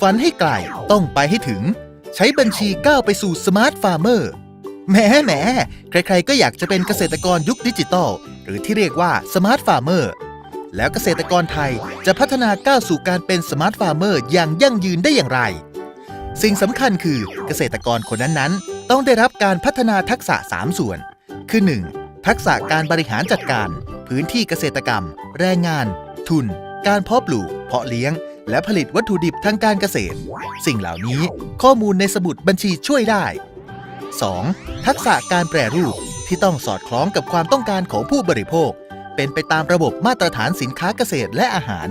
ฝันให้ไกลต้องไปให้ถึง ใช้บัญชีก้าวไปสู่สมาร์ทฟาร์มเมอร์แหมแหมใครๆ ก็อยากจะเป็นเกษตรกรยุคดิจิตอลหรือที่เรียกว่าสมาร์ทฟาร์มเมอร์แล้วเกษตรกรไทยจะพัฒนาก้าวสู่การเป็นสมาร์ทฟาร์มเมอร์อย่างยั่งยืนได้อย่างไร สิ่งสำคัญคือเกษตรกรคนนั้นๆ ต้องได้รับการพัฒนาทักษะ 3 ส่วน คือ 1. ทักษะการบริหารจัดการ พื้นที่เกษตรกรรม แรงงาน ทุน การเพาะปลูก เพาะเลี้ยง และผลิตวัตถุดิบทางการเกษตร สิ่งเหล่านี้ข้อมูลในสมุดบัญชีช่วยได้ 2. ทักษะการแปรรูปที่ต้องสอดคล้องกับความต้องการของผู้บริโภค เป็นไปตามระบบมาตรฐานสินค้าเกษตรและอาหาร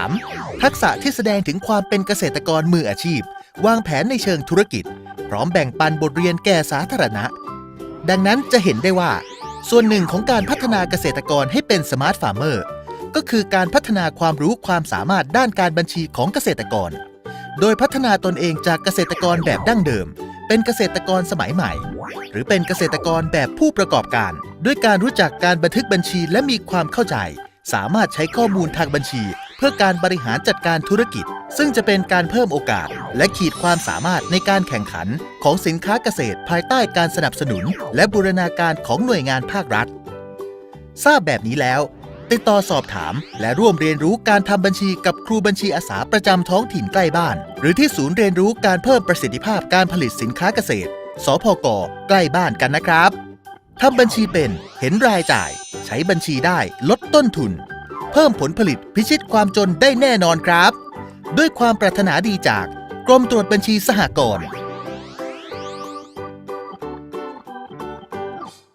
3. ทักษะที่แสดงถึงความเป็นเกษตรกรมืออาชีพ วางแผนในเชิงธุรกิจ พร้อมแบ่งปันบทเรียนแก่สาธารณะ ดังนั้นจะเห็นได้ว่า ส่วนหนึ่งของการพัฒนาเกษตรกรให้เป็นสมาร์ทฟาร์มเมอร์ก็คือการพัฒนาความรู้ความสามารถด้านการบัญชีของเกษตรกร โดยพัฒนาตนเองจากเกษตรกรแบบดั้งเดิม เป็นเกษตรกรสมัยใหม่ หรือเป็นเกษตรกรแบบผู้ประกอบการ ด้วยการรู้จักการบันทึกบัญชีและมีความเข้าใจ สามารถใช้ข้อมูลทางบัญชี เพื่อการบริหารจัดการธุรกิจ ซึ่งจะเป็นการเพิ่มโอกาส และขีดความสามารถในการแข่งขันของสินค้าเกษตรภายใต้การสนับสนุน และบูรณาการของหน่วยงานภาครัฐ ทราบแบบนี้แล้ว ติดต่อสอบถาม และร่วมเรียนรู้การทำบัญชีกับครูบัญชีอาสาประจำท้องถิ่นใกล้บ้าน หรือที่ศูนย์เรียนรู้การเพิ่มประสิทธิภาพการผลิตสินค้าเกษตร สพก ใกล้บ้านกันนะครับทำบัญชีเป็น เห็นรายจ่าย ใช้บัญชีได้ลดต้นทุน เพิ่มผลผลิตพิชิตความจนได้แน่นอนครับ ด้วยความปรารถนาดีจากกรมตรวจบัญชีสหกรณ์